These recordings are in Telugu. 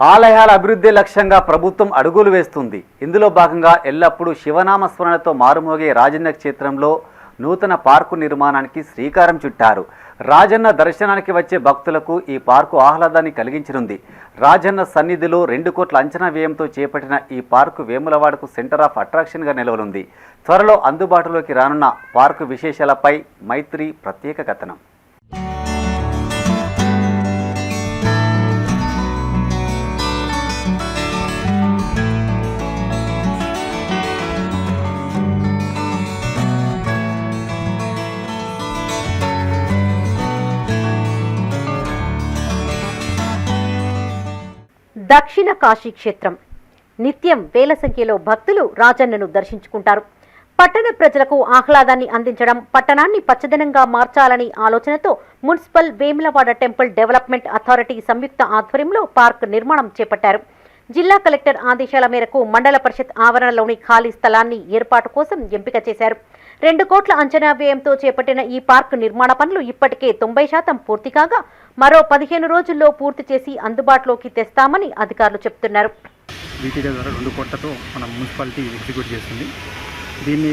ఆలయాల అభివృద్ధి లక్ష్యంగా ప్రభుత్వం అడుగులు వేస్తుంది. ఇందులో భాగంగా ఎల్లప్పుడూ శివనామ స్మరణతో మారుమోగే రాజన్న క్షేత్రంలో నూతన పార్కు నిర్మాణానికి శ్రీకారం చుట్టారు. రాజన్న దర్శనానికి వచ్చే భక్తులకు ఈ పార్కు ఆహ్లాదాన్ని కలిగించనుంది. రాజన్న సన్నిధిలో రెండు కోట్ల అంచనా వ్యయంతో చేపట్టిన ఈ పార్కు వేములవాడకు సెంటర్ ఆఫ్ అట్రాక్షన్గా నిలవనుంది. త్వరలో అందుబాటులోకి రానున్న పార్కు విశేషాలపై మైత్రి ప్రత్యేక కథనం. దక్షిణ కాశీ క్షేత్రం. నిత్యం వేల సంఖ్యలో భక్తులు రాజన్నను దర్శించుకుంటారు. పట్టణ ప్రజలకు ఆహ్లాదాన్ని అందించడం పట్టణాన్ని పచ్చదనంగా మార్చాలని ఆలోచనతో municipal Vemulawada temple development authority సంయుక్త ఆధ్వర్యంలో పార్క్ నిర్మాణం చేపట్టారు. జిల్లా కలెక్టర్ ఆదేశాల మేరకు మండల పరిషత్ ఆవరణలోని ఖాళీ స్థలాన్ని ఏర్పాటు కోసం ఎంపిక చేశారు. రెండు కోట్ల అంచనా వ్యయంతో చేపట్టిన ఈ పార్క్ నిర్మాణ పనులు ఇప్పటికే తొంభై శాతం పూర్తి కాగా మరో పదిహేను రోజుల్లో పూర్తి చేసి అందుబాటులోకి తెస్తామని అధికారులు చెప్తున్నారు. వీటి ద్వారా రెండు కోట్లతో మన మున్సిపాలిటీ ఎగ్జిక్యూట్ చేస్తుంది దీన్ని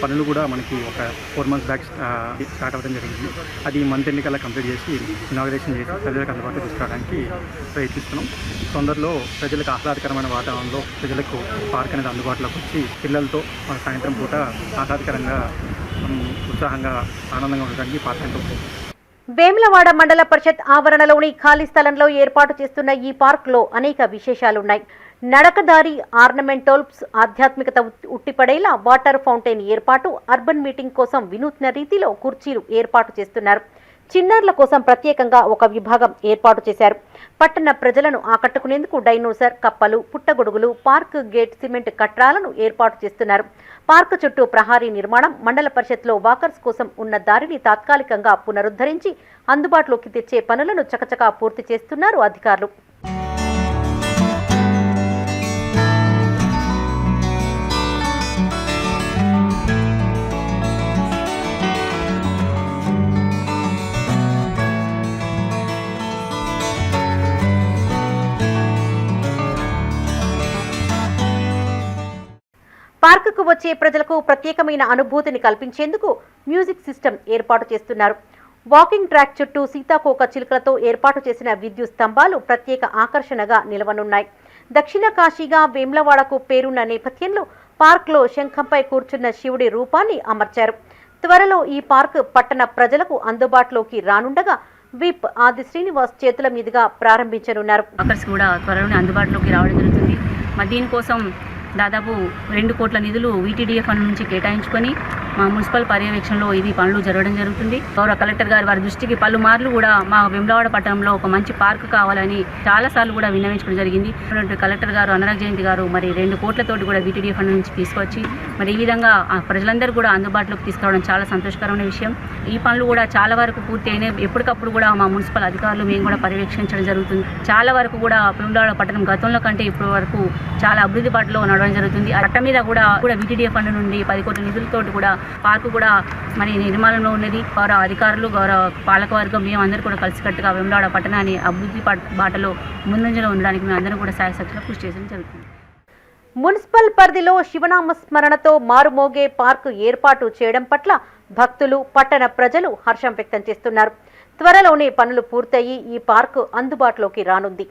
పనులు కూడా మనకి ఒక ఫోర్ మంత్స్ బ్యాక్ స్టార్ట్ అవ్వడం జరిగింది. అది మంత్ ఎన్నికల్లా కంప్లీట్ చేసి ఇనాగ్రేషన్ చేసి ప్రజలకు అందుబాటులో తీసుకురావడానికి ప్రయత్నిస్తున్నాం. తొందరలో ప్రజలకు ఆహ్లాదకరమైన వాతావరణంలో ప్రజలకు పార్క్ అనేది అందుబాటులోకి వచ్చి పిల్లలతో మన సాయంత్రం పూట ఆహ్లాదకరంగా ఉత్సాహంగా ఆనందంగా ఉండడానికి పార్క్ ఎంతో వేములవాడ మండల పరిషత్ ఆవరణలోని ఖాళీ స్థలంలో ఏర్పాటు చేస్తున్న ఈ పార్క్లో అనేక విశేషాలున్నాయి. నడకదారి ఆర్నమెంటోల్ప్స్ ఆధ్యాత్మికత ఉట్టిపడేలా వాటర్ ఫౌంటైన్ ఏర్పాటు అర్బన్ మీటింగ్ కోసం వినూత్న రీతిలో కుర్చీలు ఏర్పాటు చేస్తున్నారు. చిన్నారుల కోసం ప్రత్యేకంగా ఒక విభాగం ఏర్పాటు చేశారు. పట్టణ ప్రజలను ఆకట్టుకునేందుకు డైనోసర్ కప్పలు పుట్టగొడుగులు పార్క్ గేట్ సిమెంట్ కట్రాలను ఏర్పాటు చేస్తున్నారు. పార్క్ చుట్టూ ప్రహారీ నిర్మాణం మండల పరిషత్లో వాకర్స్ కోసం ఉన్న దారిని తాత్కాలికంగా పునరుద్ధరించి అందుబాటులోకి తెచ్చే పనులను చకచకా పూర్తి చేస్తున్నారు అధికారులు. పార్కుకు వచ్చే ప్రజలకు ప్రత్యేకమైన అనుభూతిని కల్పించేందుకు మ్యూజిక్ సిస్టమ్ ఏర్పాటు చేస్తున్నారు. వాకింగ్ ట్రాక్ చుట్టూ సీతాకోక చిలుకలతో ఏర్పాటు చేసిన విద్యుత్ స్తంభాలు ప్రత్యేక ఆకర్షణగా నిలవనున్నాయి. దక్షిణ కాశీగా వేమ్లవాడకు పేరున్న నేపథ్యంలో పార్క్లో శంఖంపై కూర్చున్న శివుడి రూపాన్ని అమర్చారు. త్వరలో ఈ పార్క్ పట్టణ ప్రజలకు అందుబాటులోకి రానుండగా విప్ ఆది శ్రీనివాస్ చేతుల మీదుగా ప్రారంభించనున్నారు. కూడా త్వరలోనే అందుబాటులోకి రావడం జరుగుతుంది. మరి దీనికోసం దాదాపు రెండు కోట్ల నిధులు వీటీడీఏ ఫండ్ నుంచి కేటాయించుకొని మా మున్సిపల్ పర్యవేక్షణలో ఇది పనులు జరగడం జరుగుతుంది. గౌరవ కలెక్టర్ గారు వారి దృష్టికి పలుమార్లు కూడా మా వెమ్లవాడ పట్టణంలో ఒక మంచి పార్క్ కావాలని చాలాసార్లు కూడా విన్నవించడం జరిగింది. కలెక్టర్ గారు అనురాగ్ జయంతి గారు మరి రెండు కోట్లతోటి కూడా బీటీడీ ఫండ్ నుంచి తీసుకొచ్చి మరి ఈ విధంగా ప్రజలందరూ కూడా అందుబాటులోకి తీసుకురావడం చాలా సంతోషకరమైన విషయం. ఈ పనులు కూడా చాలా వరకు పూర్తి అయినాయి. ఎప్పటికప్పుడు కూడా మా మున్సిపల్ అధికారులు మేము కూడా పర్యవేక్షించడం జరుగుతుంది. చాలా వరకు కూడా పిల్లల పట్టణం గతంలో కంటే ఇప్పటి వరకు చాలా అభివృద్ధి పాటలో నడవడం జరుగుతుంది. అట్ట మీద కూడా కూడా వీటీడీఏ ఫండ్ నుండి పది కోట్ల నిధులతో కూడా పార్కు కూడా మరి నిర్మాణంలో ఉన్నది. గౌరవ అధికారులు గౌరవ పాలకవర్గం మేము అందరూ కూడా కలిసికట్టుగా వెంబడాడ పట్టణాన్ని అభివృద్ధి బాటలో ముందంజలో ఉండడానికి మేము అందరం కూడా సాయశక్తిలో కృషి చేయడం జరుగుతుంది. మున్సిపల్ పరిధిలో శివనామ స్మరణతో మారుమోగే పార్కు ఏర్పాటు చేయడం పట్ల భక్తులు పట్టణ ప్రజలు హర్షం వ్యక్తం చేస్తున్నారు. త్వరలోనే పనులు పూర్తయి ఈ పార్కు అందుబాటులోకి రానుంది.